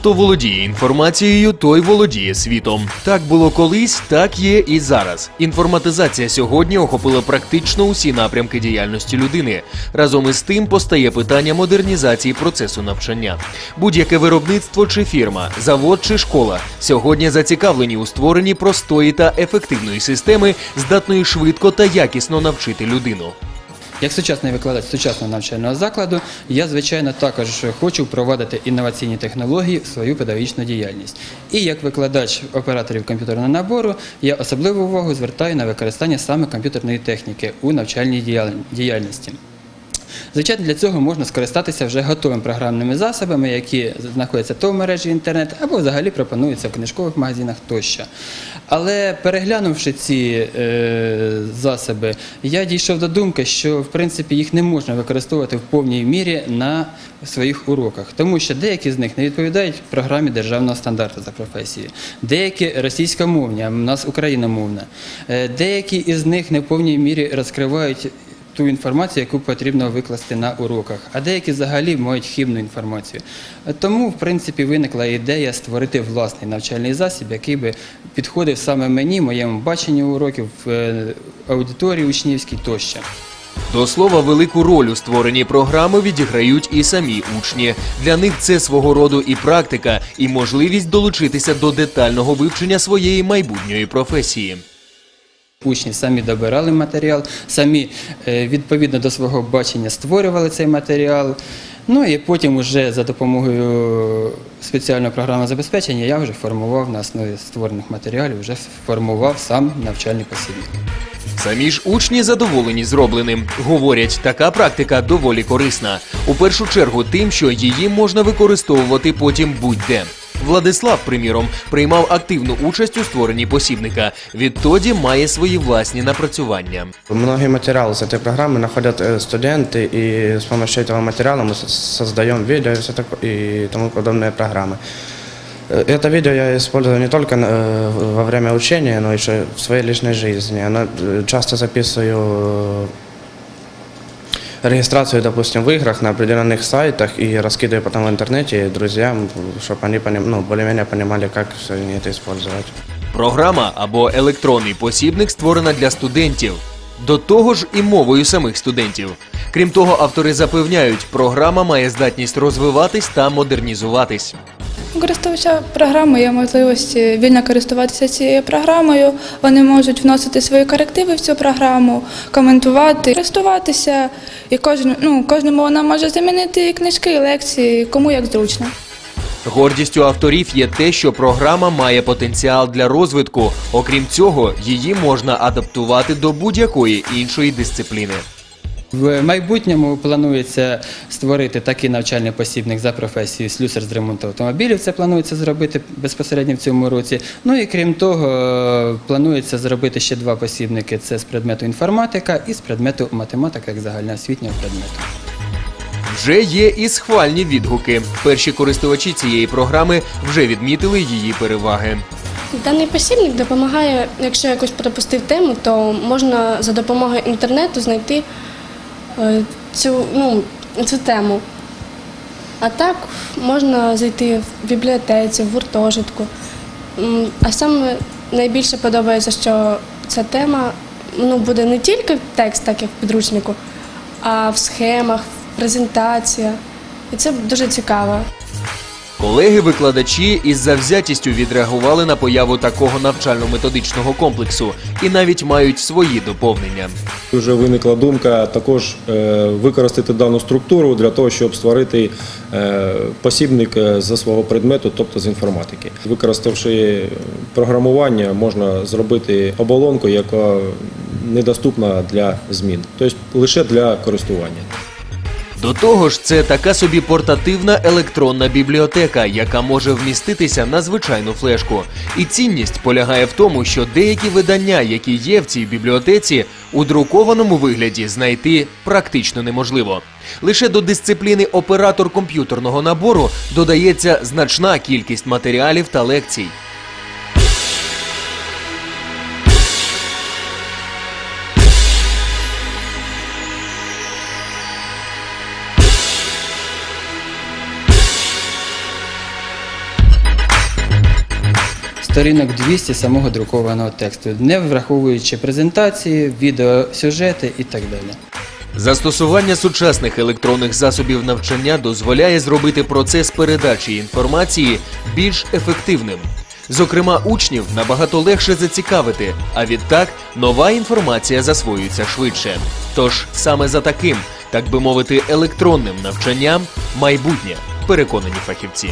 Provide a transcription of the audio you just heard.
Хто володіє інформацією, той володіє світом. Так було колись, так є і зараз. Інформатизація сьогодні охопила практично усі напрямки діяльності людини. Разом із тим постає питання модернізації процесу навчання. Будь-яке виробництво чи фірма, завод чи школа сьогодні зацікавлені у створенні простої та ефективної системи, здатної швидко та якісно навчити людину. Як сучасний викладач сучасного навчального закладу, я звичайно також хочу впровадити інноваційні технології в свою педагогічну діяльність. І як викладач операторів комп'ютерного набору, я особливу увагу звертаю на використання саме комп'ютерної техніки у навчальній діяль- діяльності. Звичайно, для цього можна скористатися вже готовими програмними засобами, які знаходяться то в мережі інтернет, або взагалі пропонуються в книжкових магазинах тощо. Але переглянувши ці е, засоби, я дійшов до думки, що в принципі їх не можна використовувати в повній мірі на своїх уроках, тому що деякі з них не відповідають програмі державного стандарту за професією, деякі російськомовні, а в нас україномовна, Е, деякі із них не в повній мірі розкривають ту інформацію, яку потрібно викласти на уроках, а деякі взагалі мають хибну інформацію. Тому, в принципі, виникла ідея створити власний навчальний засіб, який би підходив саме мені, моєму баченню уроків, е, аудиторії учнівській тощо. До слова, велику роль у створенні програми відіграють і самі учні. Для них це свого роду і практика, і можливість долучитися до детального вивчення своєї майбутньої професії. Учні самі добирали матеріал, самі е, відповідно до свого бачення створювали цей матеріал. Ну і потім уже за допомогою спеціального програмного забезпечення я вже формував на основі створених матеріалів, вже формував сам навчальний посібник. Самі ж учні задоволені зробленим. Говорять, така практика доволі корисна. У першу чергу тим, що її можна використовувати потім будь-де. Владислав, приміром, приймав активну участь у створенні посібника. Відтоді має свої власні напрацювання. Многие материалы с этой программы находят э, студенты, и с помощью этого материала мы с- создаем видео и, всё тако- и тому подобные программы. Э, Это видео я использую не только э, во время учения, но еще в своей личной жизни. Оно, э, часто записываю э, регистрацию, допустим, в играх на определенных сайтах и раскидываю потом в интернете друзьям, чтобы они поним- ну, более-менее понимали, как все это использовать. Програма або електронний посібник створена для студентів. До того ж, і мовою самих студентів. Крім того, автори запевняють, програма має здатність розвиватись та модернізуватись. Користувача програми є можливість вільно користуватися цією програмою. Вони можуть вносити свої корективи в цю програму, коментувати, користуватися. І кожен, ну, кожному вона може замінити і книжки, і лекції, кому як зручно. Гордістю авторів є те, що програма має потенціал для розвитку. Окрім цього, її можна адаптувати до будь-якої іншої дисципліни. В майбутньому планується створити такий навчальний посібник за професією слюсар з ремонту автомобілів. Це планується зробити безпосередньо в цьому році. Ну і крім того, планується зробити ще два посібники: це з предмету інформатика і з предмету математика як загальноосвітнього предмету. Вже є і схвальні відгуки. Перші користувачі цієї програми вже відмітили її переваги. Даний посібник допомагає, якщо якось пропустив тему, то можна за допомогою інтернету знайти цю, ну, цю тему. А так можна зайти в бібліотеці, в гуртожитку. А саме найбільше подобається, що ця тема ну, буде не тільки текст, так як в підручнику, а в схемах, в презентаціях. І це дуже цікаво. Колеги-викладачі із завзятістю відреагували на появу такого навчально-методичного комплексу і навіть мають свої доповнення. Вже виникла думка також е, використати дану структуру для того, щоб створити е, посібник е, за свого предмету, тобто з інформатики. Використавши програмування, можна зробити оболонку, яка недоступна для змін, тобто лише для користування. До того ж, це така собі портативна електронна бібліотека, яка може вміститися на звичайну флешку. І цінність полягає в тому, що деякі видання, які є в цій бібліотеці, у друкованому вигляді знайти практично неможливо. Лише до дисципліни оператор комп'ютерного набору додається значна кількість матеріалів та лекцій. Сторінок 200 самого друкованого тексту, не враховуючи презентації, відеосюжети і так далі. Застосування сучасних електронних засобів навчання дозволяє зробити процес передачі інформації більш ефективним. Зокрема, учнів набагато легше зацікавити, а відтак нова інформація засвоюється швидше. Тож саме за таким, так би мовити, електронним навчанням майбутнє, переконані фахівці.